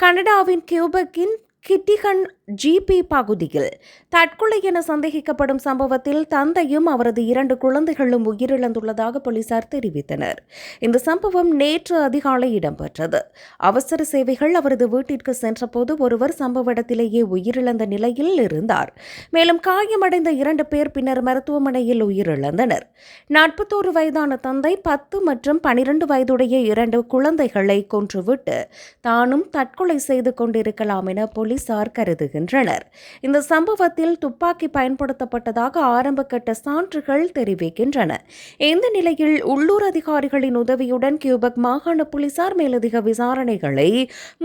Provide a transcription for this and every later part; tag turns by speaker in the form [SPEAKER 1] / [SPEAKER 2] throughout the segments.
[SPEAKER 1] கனடாவின் கியூபக்கின் கிட்டிகன் ஜிபி பகுதியில் தற்கொலை என சந்தேகிக்கப்படும் சம்பவத்தில் தந்தையும் அவரது இரண்டு குழந்தைகளும் உயிரிழந்துள்ளதாக போலீசார் தெரிவித்தனர். இந்த சம்பவம் நேற்று அதிகாலை இடம்பெற்றது. அவசர சேவைகள் அவரது வீட்டிற்கு சென்றபோது ஒருவர் சம்பவ இடத்திலேயே உயிரிழந்த நிலையில் இருந்தார். மேலும் காயமடைந்த இரண்டு பேர் பின்னர் மருத்துவமனையில் உயிரிழந்தனர். நாற்பத்தோரு வயதான தந்தை பத்து மற்றும் பனிரெண்டு வயதுடைய இரண்டு குழந்தைகளை கொன்றுவிட்டு தானும் தற்கொலை செய்து கொண்டிருக்கலாம் என போலீஸ் போலீசார் கருதுகின்றனர். இந்த சம்பவத்தில் துப்பாக்கி பயன்படுத்தப்பட்டதாக ஆரம்பகட்ட சான்றுகள் தெரிவிக்கின்றன. இந்த நிலையில் உள்ளூர் அதிகாரிகளின் உதவியுடன் கியூபக் மாகாண போலீசார் மேலதிக விசாரணைகளை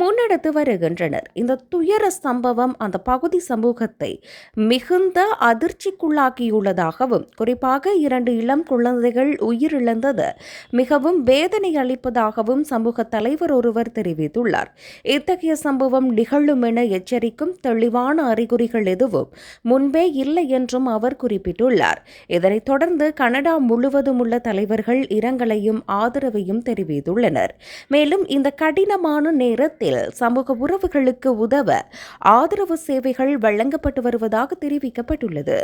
[SPEAKER 1] முன்னெடுத்து வருகின்றனர். இந்த துயர சம்பவம் அந்த பகுதி சமூகத்தை மிகுந்த அதிர்ச்சிக்குள்ளாக்கியுள்ளதாகவும் குறிப்பாக இரண்டு இளம் குழந்தைகள் உயிரிழந்தது மிகவும் வேதனை அளிப்பதாகவும் சமூக தலைவர் ஒருவர் தெரிவித்துள்ளார். இத்தகைய சம்பவம் நிகழும் என எச்சரிக்கும் தெளிவான அறிகுறிகள் எதுவும் முன்பே இல்லை என்றும் அவர் குறிப்பிட்டுள்ளார். இதனைத் தொடர்ந்து கனடா முழுவதும் உள்ள தலைவர்கள் இரங்கலையும் ஆதரவையும் தெரிவித்துள்ளனர். மேலும் இந்த கடினமான நேரத்தில் சமூக உறவுகளுக்கு உதவ ஆதரவு சேவைகள் வழங்கப்பட்டு வருவதாக தெரிவிக்கப்பட்டுள்ளது.